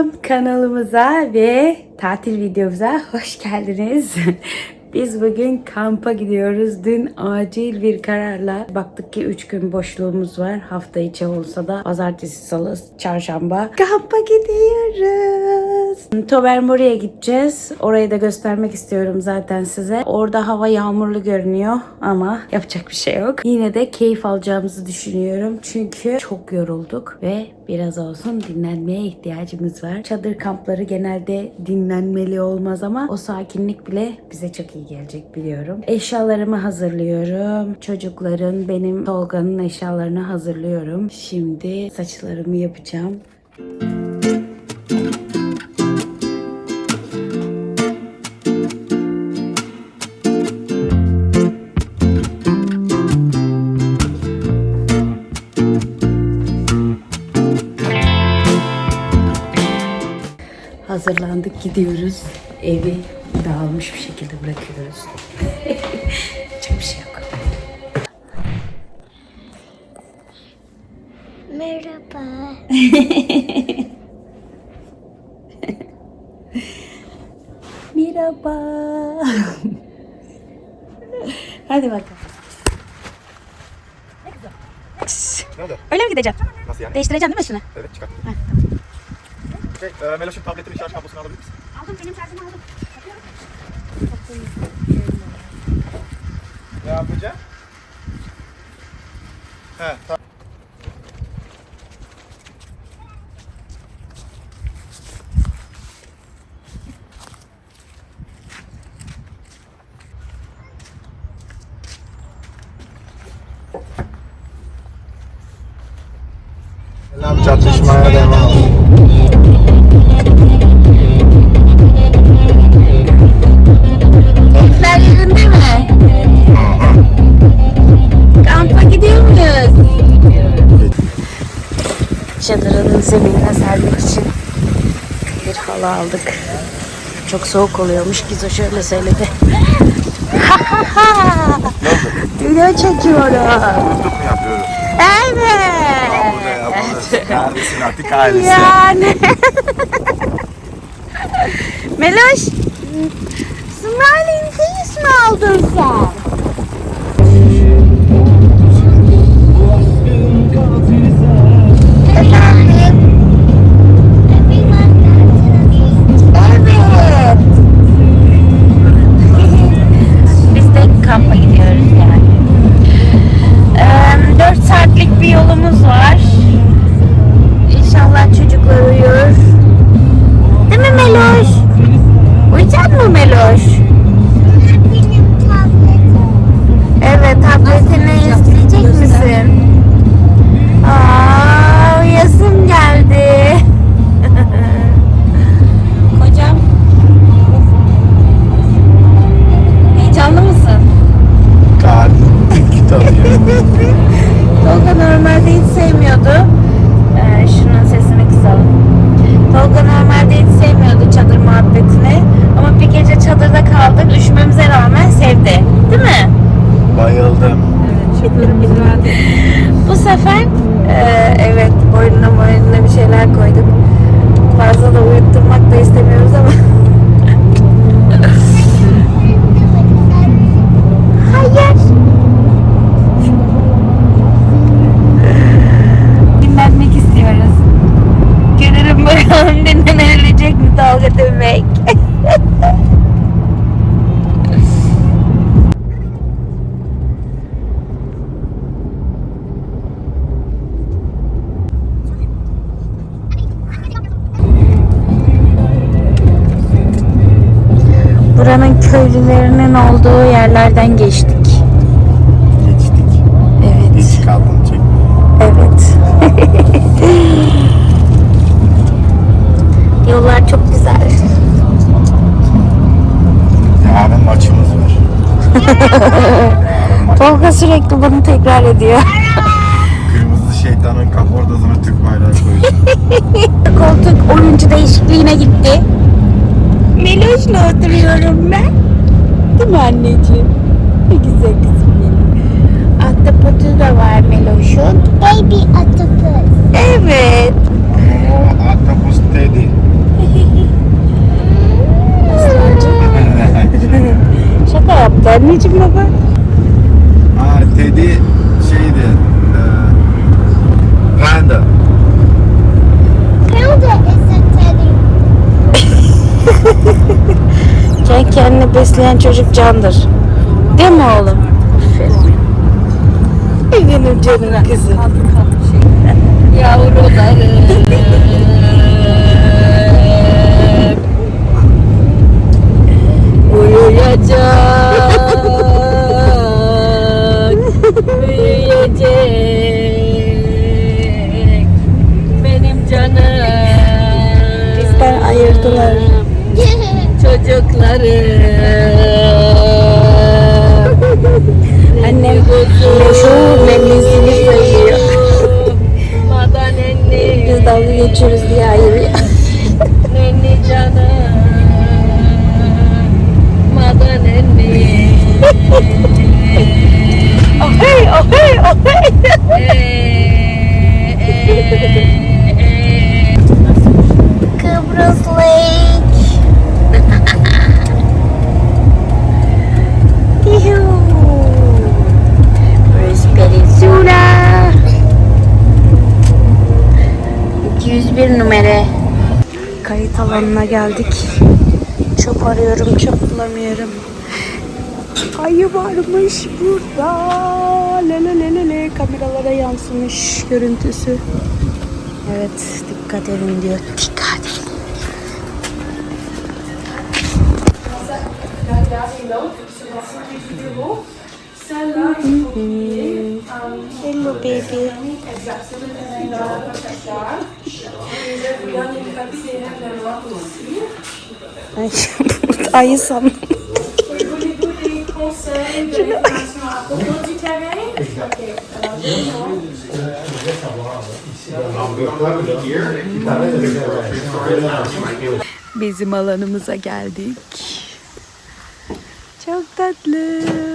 Selam kanalımıza ve tatil videomuza hoş geldiniz. Biz bugün kampa gidiyoruz. Dün acil bir kararla baktık ki 3 gün boşluğumuz var. Hafta içi olsa da pazartesi, salı, çarşamba kampa gidiyoruz. Tobermory'e gideceğiz. Orayı da göstermek istiyorum zaten size. Orada hava yağmurlu görünüyor ama yapacak bir şey yok. Yine de keyif alacağımızı düşünüyorum. Çünkü çok yorulduk ve biraz olsun dinlenmeye ihtiyacımız var. Çadır kampları genelde dinlenmeli olmaz ama o sakinlik bile bize çok iyi gelecek biliyorum. Eşyalarımı hazırlıyorum. Çocukların, benim Tolga'nın eşyalarını hazırlıyorum. Şimdi saçlarımı yapacağım. Hazırlandık Evi dağılmış bir şekilde bırakıyoruz. Çok bir şey yok. Merhaba. Merhaba. Hadi bakalım. Ne oldu? Öyle mi gideceğim? Nasıl yani? Değiştireceğim değil mi üstüne? Evet çıkar. Şey, e, Meloş'un tabletinin şarj kablosunu alabilir misin? Aldım benim şarjımı. Ne yapacağım? He tamam. Çadırın zeminine sermek için bir halı aldık. Çok soğuk oluyormuş. Gizo şöyle söyledi. Video çekiyorum. Yorulduk mu yapıyoruz? Evet. Yapalım? Neredesin artık ailesi? Yani. Meloş. Smiling face mi aldın sen? Yollar çok güzel. Yarın maçımız var. Tolga sürekli bunu tekrar ediyor. Kırmızı şeytanın kaportasına Türk bayrağı koyacağım. Koltuk oyuncu değişikliğine gitti. Meloş'la oturuyorum ben. Değil mi anneciğim? Ne güzel kızım benim. Ahtapotu da var Meloş'un. Baby octopus. Evet. Oo, Ahtapus Teddy. oldu anneciğim baba? Aa, Teddy şeydi. E, panda. Hilda is a teddy. Can kendini besleyen çocuk candır. Değil mi oğlum? Aferin. Benim canım kızım. Yavrularım. Uyuyacak. Büyüyecek. Benim canım. Bizden ayırdılar. Çocuklarım. Annem meşhur memlesini sayıyor. Biz dalga geçiyoruz diye ayırıyor. Geldik. Çok arıyorum, çok bulamıyorum. Ayı varmış burada. Le le le le le. Kameralara yansımış görüntüsü. Evet, dikkat edin diyor. Dikkat edin. Hello baby. Ay, ayı sandım. Bizim alanımıza geldik. Çok tatlı.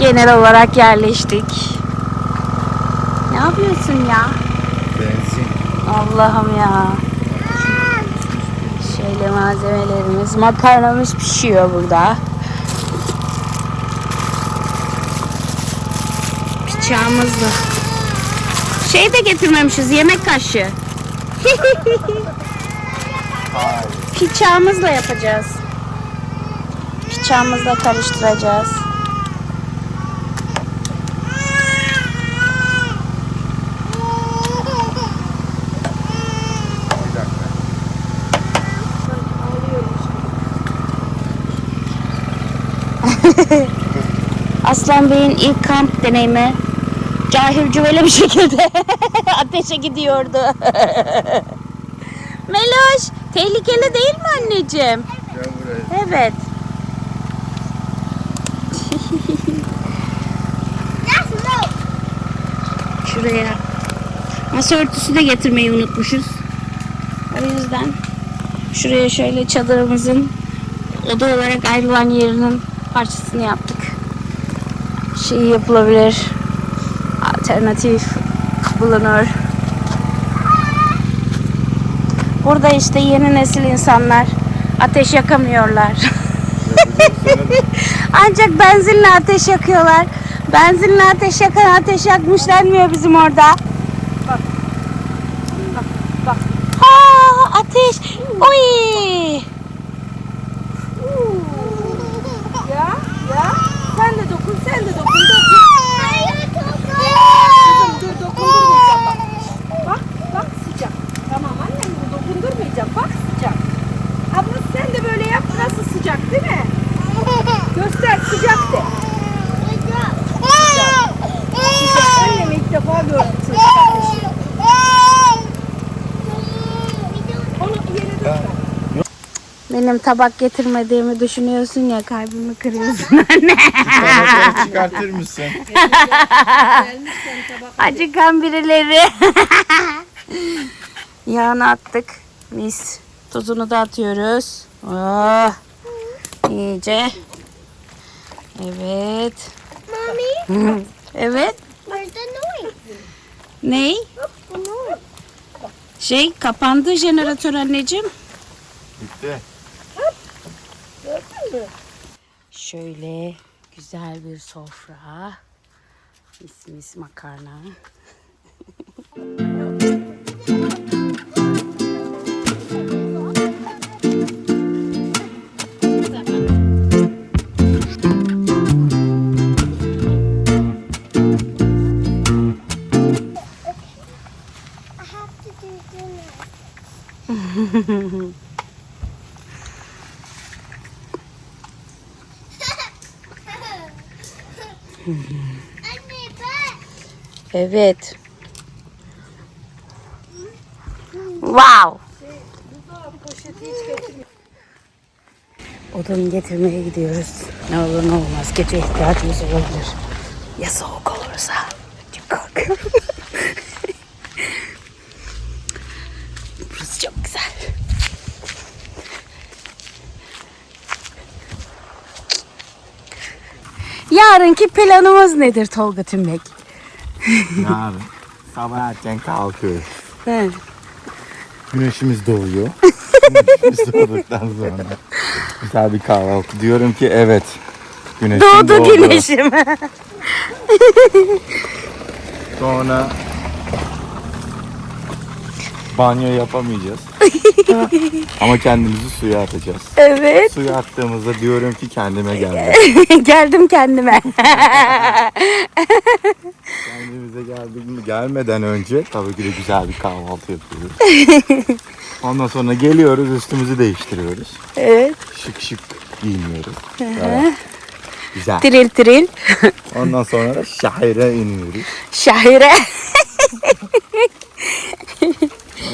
Genel olarak yerleştik. Ne yapıyorsun ya? Benzin. Allah'ım ya. Şöyle malzemelerimiz. Makarnamız pişiyor burada. Bıçağımızla. Şey de getirmemişiz. Yemek kaşığı. Bıçağımızla yapacağız. Bıçağımızla karıştıracağız. Aslan Bey'in ilk kamp deneyimi cahil cüvele bir şekilde ateşe gidiyordu. Meloş, tehlikeli değil mi anneciğim? Evet. No. Şuraya. Masa örtüsü de getirmeyi unutmuşuz. O yüzden şuraya şöyle çadırımızın oda olarak ayrılan yerinin parçasını yaptık. Şey yapılabilir. Alternatif bulunur. Burada işte yeni nesil insanlar ateş yakamıyorlar. Ancak benzinle ateş yakıyorlar. Benzinle ateş yakan ateş yakmış denmiyor bizim orada. Bak. Bak. Bak. Ha ateş. Oy. Nasıl sıcak değil mi? Göster sıcak de. Sıcak. Sıcak. sıcak. Annemi ilk defa gördüm çocuklar. Benim tabak getirmediğimi düşünüyorsun ya kalbimi kırıyorsun anne. Çıkartır mısın? Acıkan birileri. Yağını attık. Mis. Tuzunu da atıyoruz. Oh. İyice. Evet. Mommy, Evet. where's the noise? Ney? The noise. Şey kapandı jeneratör anneciğim. Bitti. Şöyle güzel bir sofra. Mis mis makarna. Evet. Wow. Odun getirmeye gidiyoruz. Ne olur ne olmaz. Gece ihtiyacımız olabilir. Ya soğuk olursa? Çok korkuyorum. Burası çok güzel. Yarınki planımız nedir Tolga Tümbek? Yarın sabah erken kalkıyoruz. Güneşimiz doğuyor. Güneşimiz doğduktan sonra güzel bir kahvaltı. Diyorum ki evet. Güneşim Doğdu doğdu. güneşim. Sonra banyo yapamayacağız. Ama kendimizi suya atacağız. evet. Suya attığımızda diyorum ki kendime geldim. Geldim kendime. Kendimize geldik? Gelmeden önce tabii ki de güzel bir kahvaltı yapıyoruz. Ondan sonra geliyoruz üstümüzü değiştiriyoruz. evet. Şık şık giyiniyoruz. Evet. Güzel. Tril tril. Ondan sonra da şehre iniyoruz. Şahire.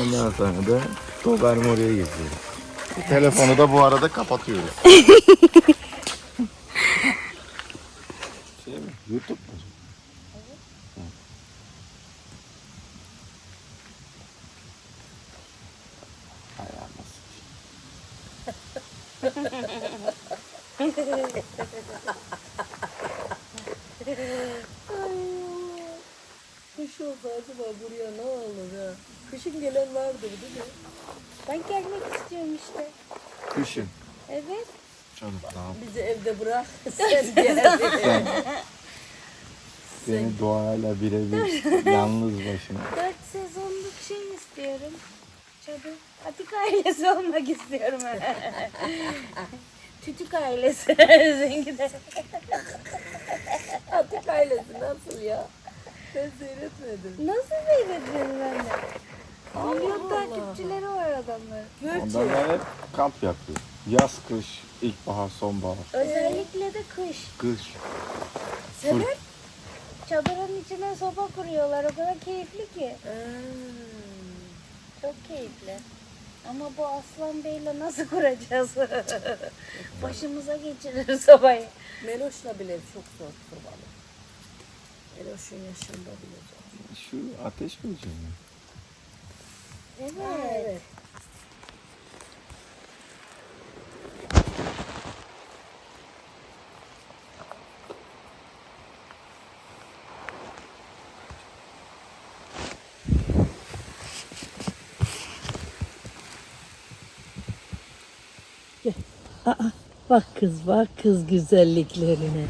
Ondan sonra da Dober oraya geziyoruz. Telefonu da bu arada kapatıyoruz. şey mi? YouTube mu? Hay anasını. Kış olsa acaba buraya ne olur ha? Kışın gelen vardır değil mi? Ben gelmek istiyorum işte. Kışın. Evet. Çocuk daha Bizi evde bırak. Sen gel. Seni doğayla birebir yalnız başına. Dört sezonluk şey istiyorum. Çadır. Atik ailesi olmak istiyorum. Tütük ailesi. Zengide. Atık ailesi nasıl ya? Ben seyretmedim. Nasıl seyredeceğim ben de? Milyon takipçileri var adamların. Ondan hep kamp yapıyor. Yaz, kış, ilkbahar, sonbahar, Özellikle de kış. kış. Sebep? Çadırın içine soba kuruyorlar. O kadar keyifli ki. Çok keyifli. Ama bu Aslan Bey'le nasıl kuracağız? Başımıza geçirir sobayı. Meloş'la bile çok zor kurbanım. Meloş'un yaşında bile zor. Şu ateş böceği mi? Evet. Aa, bak kız bak kız güzelliklerine.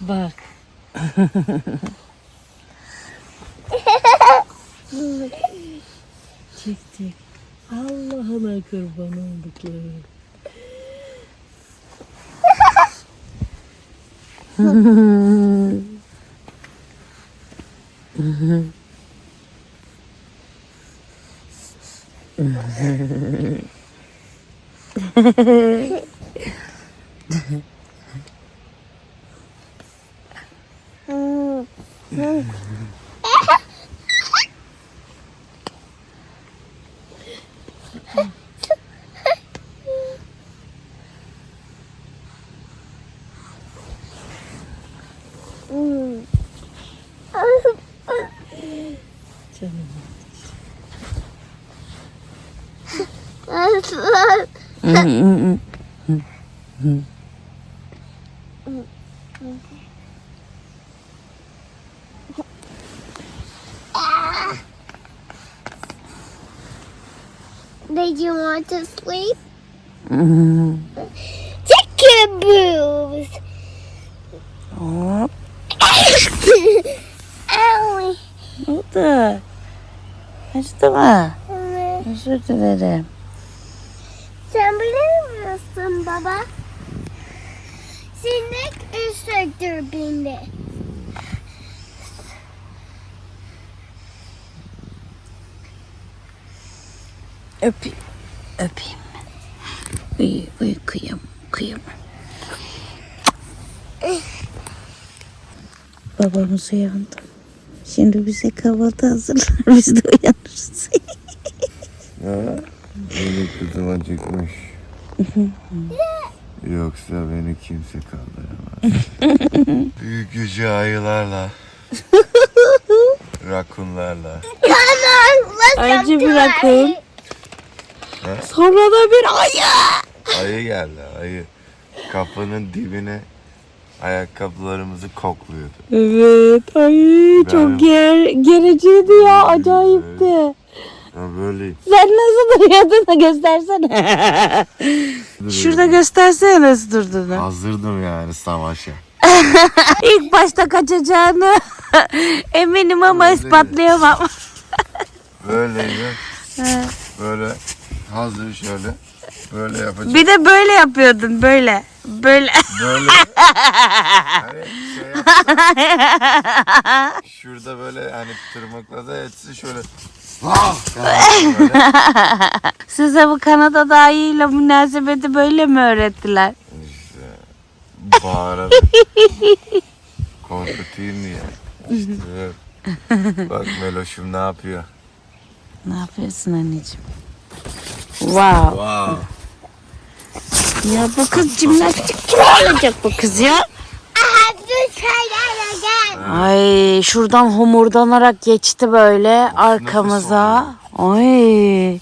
Bak. çekti. Allah'ına kurban olduklarım. Mm-hmm. Mm, mm, mm, Did you want to sleep? Mm-hmm. Chicken boobs! Oh. Owie! What the? Kaç tane? Evet. Özür dilerim. Sen bilir misin baba? Sinek ısırdı beni. Öpeyim. Öpeyim. Uyu, uyu kıyam, kıyam. Babamız uyandı. Şimdi bize kahvaltı hazırlar. Biz de uyanırız. Beni kızım acıkmış. Yoksa beni kimse kaldıramaz. Büyük gücü ayılarla. rakunlarla. Ayrıca bir rakun. Sonra da bir ayı. Ayı geldi ayı. Kapının dibine ayakkabılarımızı kokluyordu. Evet. Ay çok ger gericiydi ya. Acayipti. Ya böyle Sen nasıl duruyordun da göstersene. Şurada göstersene nasıl durduğunu. hazırdım yani savaşa. İlk başta kaçacağını eminim ama Öyle. ispatlayamam. Böyleydi. Böyle hazır şöyle. Böyle yapacağım. Bir de böyle yapıyordun böyle. Böyle. Böyle. hani şey yapsam, Şurada böyle hani tırmıklaza etsin şöyle. Size bu Kanada dayıyla münasebeti böyle mi öğrettiler? İşte bağırarak. Korkutayım diye. İşte böyle. Bak Meloş'um ne yapıyor? Ne yapıyorsun anneciğim? Wow. Wow. Ya bu kız jimnastik gibi olacak bu kız ya. I have to try that again. Ay şuradan homurdanarak geçti böyle arkamıza. Ay.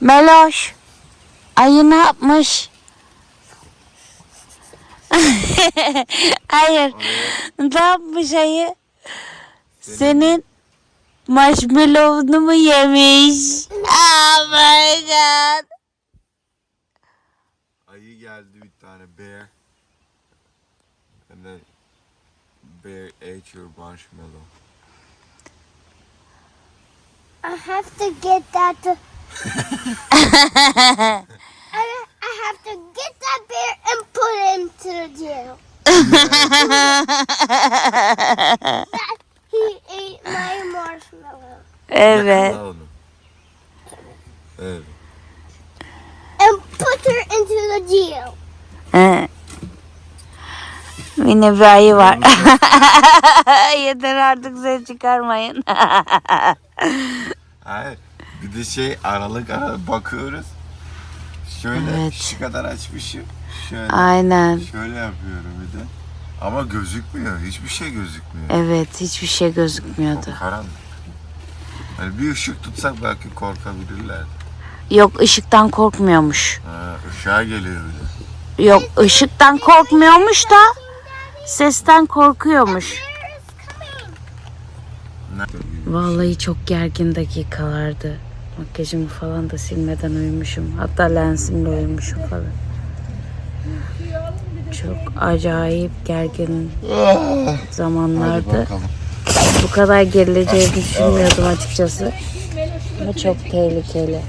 Meloş. Ayı ne yapmış? Hayır. Ne yapmış ayı? Senin marshmallow'unu mu yemiş? Oh my god. Bear ate your marshmallow. I have to get that. I, I have to get that bear and put him to the jail. That he ate my marshmallow Evet. Yakala onu. Evet. and put her into the jail. He. Yine bir ayı var. Yeter artık ses çıkarmayın. Hayır. Bir de şey aralık aralık bakıyoruz. Şöyle Evet. şu kadar açmışım. Şöyle. Aynen. Şöyle yapıyorum bir de. Ama gözükmüyor. Hiçbir şey gözükmüyor. Evet hiçbir şey gözükmüyordu. Karanlık. Hani bir ışık tutsak belki korkabilirlerdi. Yok ışıktan korkmuyormuş. Ha, ışığa geliyor bir de. Yok ışıktan korkmuyormuş da sesten korkuyormuş. Vallahi çok gergin dakikalardı. Makyajımı falan da silmeden uyumuşum. Hatta lensimle uyumuşum falan. Çok acayip gergin zamanlardı. Bu kadar gerileceğini düşünmüyordum açıkçası. Ama çok tehlikeli.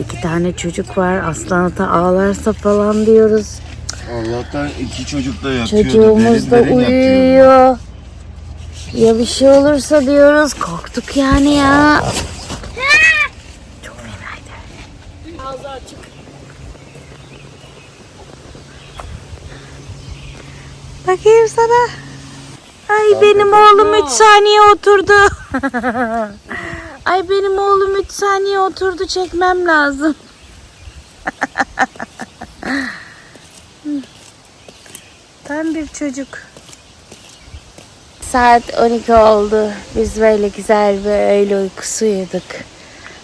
İki tane çocuk var. Aslan ata ağlarsa falan diyoruz. Allah'tan iki çocuk da yatıyordu. Çocuğumuz da derin derin yatıyordu. uyuyor. Ya bir şey olursa diyoruz. Korktuk yani ya. Çok fenaydı. Ağzı açık. Bakayım sana. Ay benim oğlum 3 saniye oturdu. Ay benim oğlum 3 saniye oturdu çekmem lazım. Tam bir çocuk. Saat 12 oldu. Biz böyle güzel bir öğle uykusu uyuduk.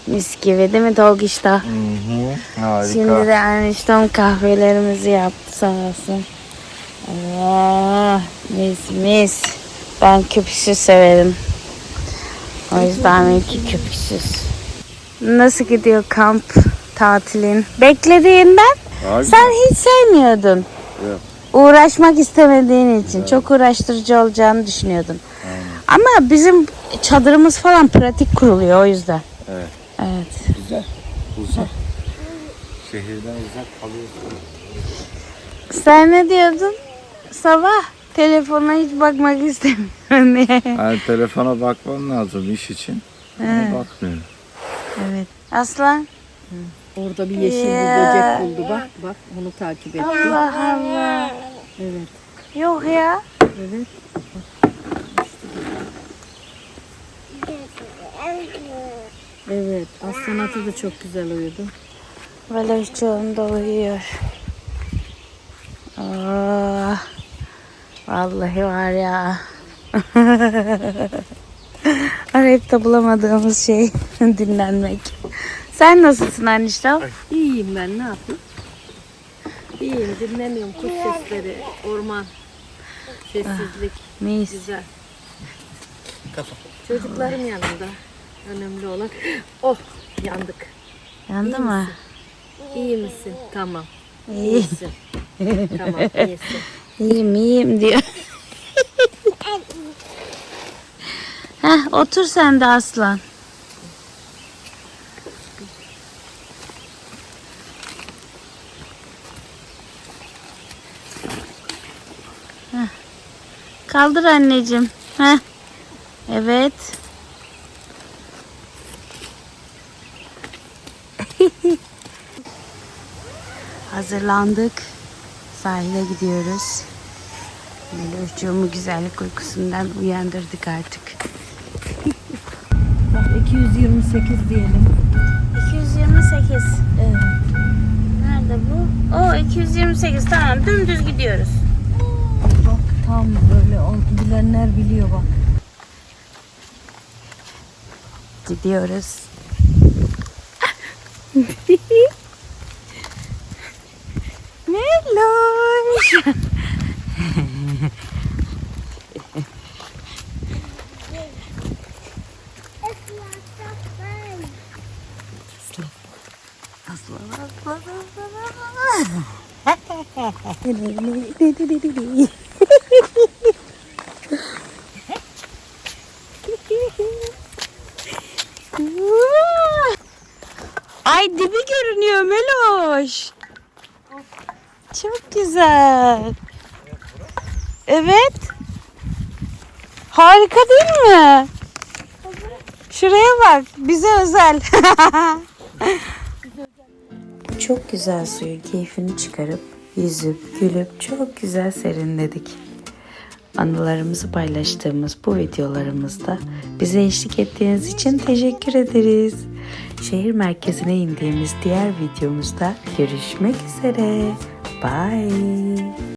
Mis gibi değil mi Tolgişta? Hı hı. Harika. Şimdi de eniştem kahvelerimizi yaptı sağ olsun. Allah, mis mis. Ben köpüksüz severim. O yüzden benimki köpüksüz. Nasıl gidiyor kamp tatilin? Beklediğinden Daha sen hiç sevmiyordun. Yok. Uğraşmak istemediğin için. Çok uğraştırıcı olacağını düşünüyordun. Ama bizim çadırımız falan pratik kuruluyor o yüzden. Evet. Evet. Güzel. Uzak. Şehirden uzak kalıyorsun. Sen ne diyordun? Sabah telefona hiç bakmak istemiyorum diye. Yani telefona bakmam lazım iş için. Ama bakmıyorum. Evet. Aslan. Orada bir yeşil bir böcek buldu bak. Bak onu takip etti. Allah Allah. Evet. Yok ya. Evet. Evet. Aslan atı da çok güzel uyudu. Böyle çoğunda uyuyor. Oh, vallahi var ya. Arayıp da bulamadığımız şey dinlenmek. Sen nasılsın anniştem? İyiyim ben ne yapayım? İyiyim dinleniyorum. Kuş sesleri, orman, sessizlik. Mis. Güzel. Çocuklarım yanımda. Önemli olan. Oh yandık. Yandı mı? İyi misin? Tamam. İyi. İyisin. tamam iyisin. İyiyim iyiyim diyor. Heh, otur sen de aslan. Kaldır anneciğim. Heh. Evet. Hazırlandık. Sahile gidiyoruz. Meloşcuğumu güzellik uykusundan uyandırdık artık. Bak 228 diyelim. 228. Evet. Nerede bu? O 228 tamam dümdüz gidiyoruz. Tam böyle on, bilenler biliyor bak. Gidiyoruz. Meloş. Aslan aslan aslan aslan. Ay dibi görünüyor Meloş. Çok güzel. Evet. Harika değil mi? Şuraya bak. Bize özel. çok güzel suyun keyfini çıkarıp yüzüp gülüp çok güzel serinledik. Anılarımızı paylaştığımız bu videolarımızda bize eşlik ettiğiniz için teşekkür ederiz. Şehir merkezine indiğimiz diğer videomuzda görüşmek üzere. Bye.